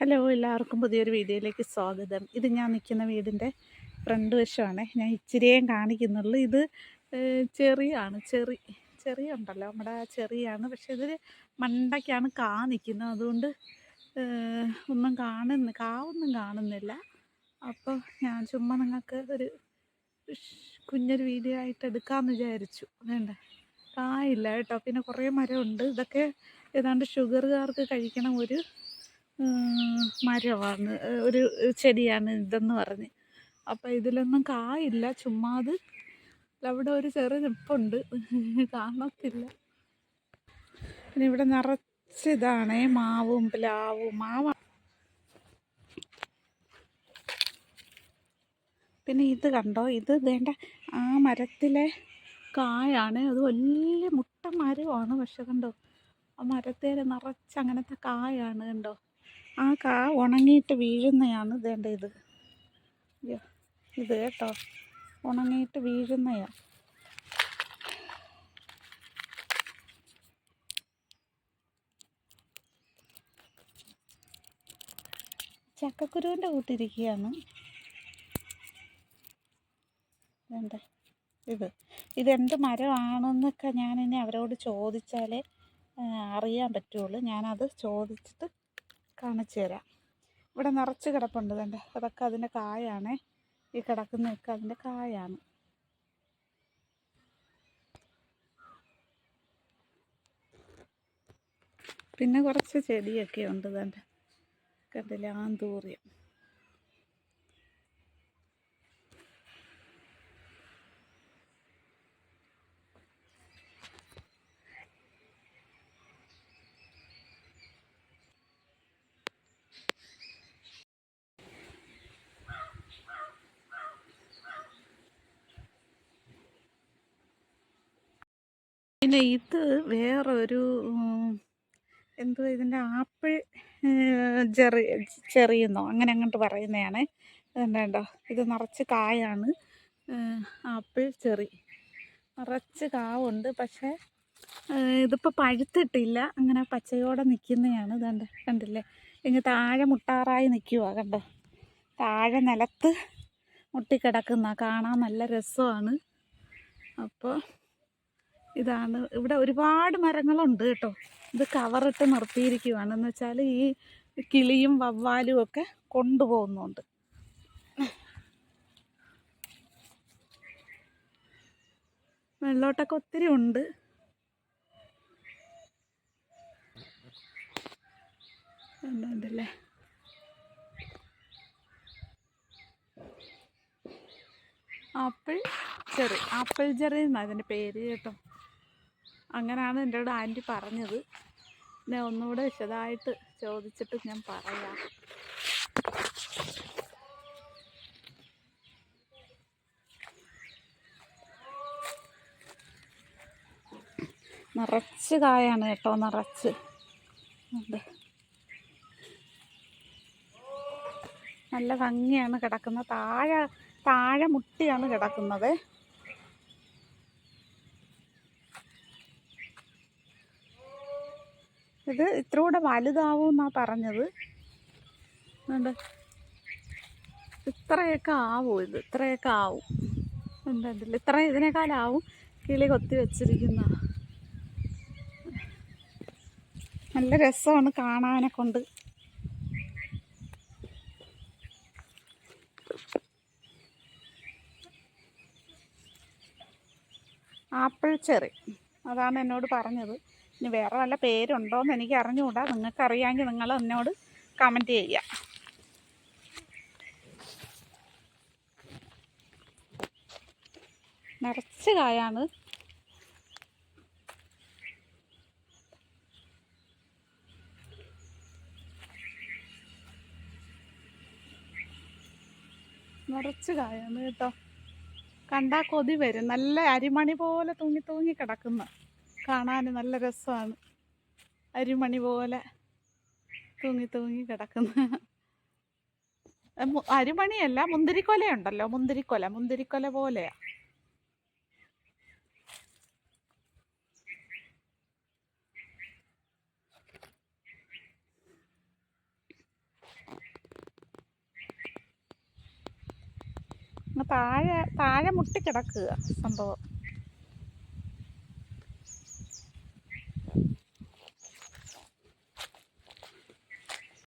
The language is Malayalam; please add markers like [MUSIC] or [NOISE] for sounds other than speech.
ഹലോ എല്ലാവർക്കും പുതിയൊരു വീഡിയോയിലേക്ക് സ്വാഗതം. ഇത് ഞാൻ നിൽക്കുന്ന വീടിന്റെ ഫ്രണ്ട് വശമാണ്. ഞാൻ ഇച്ചിരിയേം കാണിക്കുന്നുള്ളൂ. ഇത് ചെറിയാണ് ചെറി ചെറിയ ഉണ്ടല്ലോ നമ്മുടെ ചെറിയാണ്. പക്ഷെ ഇതിൽ മണ്ടയ്ക്കാണ് കാ നിൽക്കുന്നത്. അതുകൊണ്ട് ഒന്നും കാണുന്ന കാവൊന്നും കാണുന്നില്ല. അപ്പോൾ ഞാൻ ചുമ്മാ നിങ്ങൾക്ക് ഒരു കുഞ്ഞൊരു വീഡിയോ ആയിട്ട് എടുക്കാമെന്ന് വിചാരിച്ചു. വേണ്ട. കായില്ല കേട്ടോ. പിന്നെ കുറേ മരമുണ്ട്. ഇതൊക്കെ ഏതാണ്ട് ഷുഗറുകാർക്ക് കഴിക്കണം ഒരു മരമാണ് ഒരു ചെടിയാണ് ഇതെന്ന് പറഞ്ഞ്. അപ്പം ഇതിലൊന്നും കായില്ല. ചുമ്മാത് അവിടെ ഒരു ചെറു നിപ്പുണ്ട്. [LAUGHS] കാണത്തില്ല. പിന്നെ ഇവിടെ നിറച്ചിതാണേ മാവും പ്ലാവും. മാവ. പിന്നെ ഇത് കണ്ടോ? ഇത് വേണ്ട. ആ മരത്തിലെ കായാണ്. അത് വലിയ മുട്ട മരമാണ് പക്ഷെ കണ്ടോ? ആ മരത്തേൽ നിറച്ച് അങ്ങനത്തെ കായാണ് കണ്ടോ? ആ കാ ഉണങ്ങിയിട്ട് വീഴുന്നതാണ് ഇതേണ്ട ഇത്. ഇത് കേട്ടോ. ഉണങ്ങിയിട്ട് വീഴുന്നയാ. ചക്കക്കുരുവിന്റെ കൂട്ടിരിക്കുകയാണ്. വേണ്ട ഇത്. ഇതെന്ത് മരമാണെന്നൊക്കെ ഞാനിനി അവരോട് ചോദിച്ചാലേ അറിയാൻ പറ്റുള്ളൂ. ഞാനത് ചോദിച്ചിട്ട് കാണിച്ചു തരാം. ഇവിടെ നിറച്ച് കിടപ്പുണ്ട് വേണ്ട അതൊക്കെ അതിന്റെ കായാണേ. ഈ കിടക്കുന്നതൊക്കെ അതിന്റെ കായാണ്. പിന്നെ കുറച്ച് ചെടിയൊക്കെ ഉണ്ട് വേണ്ട കണ്ടില്ല? ആന്തൂറിയം. പിന്നെ ഇത് വേറെ ഒരു എന്തുവാ ഇതിന്റെ ആപ്പിൾ ചെറി ചെറിയെന്നോ അങ്ങനെ അങ്ങോട്ട് പറയുന്നതാണ്. ഇതുണ്ടോ ഇത് നിറച്ച് കായാണ്. Apple cherry. നിറച്ച് കാവുണ്ട് പക്ഷേ ഇതിപ്പോൾ പഴുത്തിട്ടില്ല. അങ്ങനെ പച്ചയോടെ നിൽക്കുന്നതാണ് ഇതുണ്ട് കണ്ടില്ലേ? ഇങ്ങ് താഴെ മുട്ടാറായി നിൽക്കുക കണ്ടോ? താഴെ നിലത്ത് മുട്ടിക്കിടക്കുന്ന കാണാൻ നല്ല രസമാണ്. അപ്പോൾ ഇതാണ്. ഇവിടെ ഒരുപാട് മരങ്ങളുണ്ട് കേട്ടോ. ഇത് കവറിട്ട് നിർത്തിയിരിക്കുവാണ്. എന്ന് വെച്ചാൽ ഈ കിളിയും വവ്വാലും ഒക്കെ കൊണ്ടുപോകുന്നുണ്ട്. വെള്ളോട്ടൊക്കെ ഒത്തിരി ഉണ്ട്. ഉണ്ടല്ലേ ആപ്പിൾ ചെറി ആപ്പിൾ ചെറി എന്നാണ് അതിന്റെ പേര് കേട്ടോ. അങ്ങനെയാണ് എന്റെ കൂടെ ആന്റി പറഞ്ഞത്. പിന്നെ ഒന്നുകൂടെ വിശദമായിട്ട് ചോദിച്ചിട്ട് ഞാൻ പറയാം. നിറച്ച് കായാണ് കേട്ടോ നിറച്ച്. നല്ല ഭംഗിയാണ് കിടക്കുന്നത്. താഴെ താഴെ മുട്ടിയാണ് കിടക്കുന്നത്. ഇത് ഇത്ര കൂടെ വലുതാവും എന്നാ പറഞ്ഞത്. ഉണ്ട് ഇത്രയൊക്കെ ആവും ഇത് ഇത്രയൊക്കെ ആവും. ഉണ്ടല്ല ഇത്ര ഇതിനേക്കാളാവും കിളി കൊത്തി വെച്ചിരിക്കുന്ന. നല്ല രസമാണ് കാണാനെ കൊണ്ട്. Apple cherry. അതാണ് എന്നോട് പറഞ്ഞത്. ഇനി വേറെ വല്ല പേരുണ്ടോയെന്ന് എനിക്ക് അറിഞ്ഞുകൂടാ നിങ്ങൾക്ക് അറിയാമെങ്കിൽ നിങ്ങൾ എന്നോട് കമന്റ് ചെയ്യുക. നിറച്ച് കായാണ്. നിറച്ച് കായാണ് കേട്ടോ. കണ്ടാൽ കൊതി വരും. നല്ല അരിമണി പോലെ തൂങ്ങി തൂങ്ങി കിടക്കുന്ന. കാണാൻ നല്ല രസമാണ്. അരിമണി പോലെ തൂങ്ങി തൂങ്ങി കിടക്കുന്ന. അരിമണിയല്ല മുന്തിരിക്കൊലയുണ്ടല്ലോ മുന്തിരിക്കൊല മുന്തിരിക്കൊല പോലെയാ. താഴെ താഴെ മുട്ടി കിടക്കുക സംഭവം.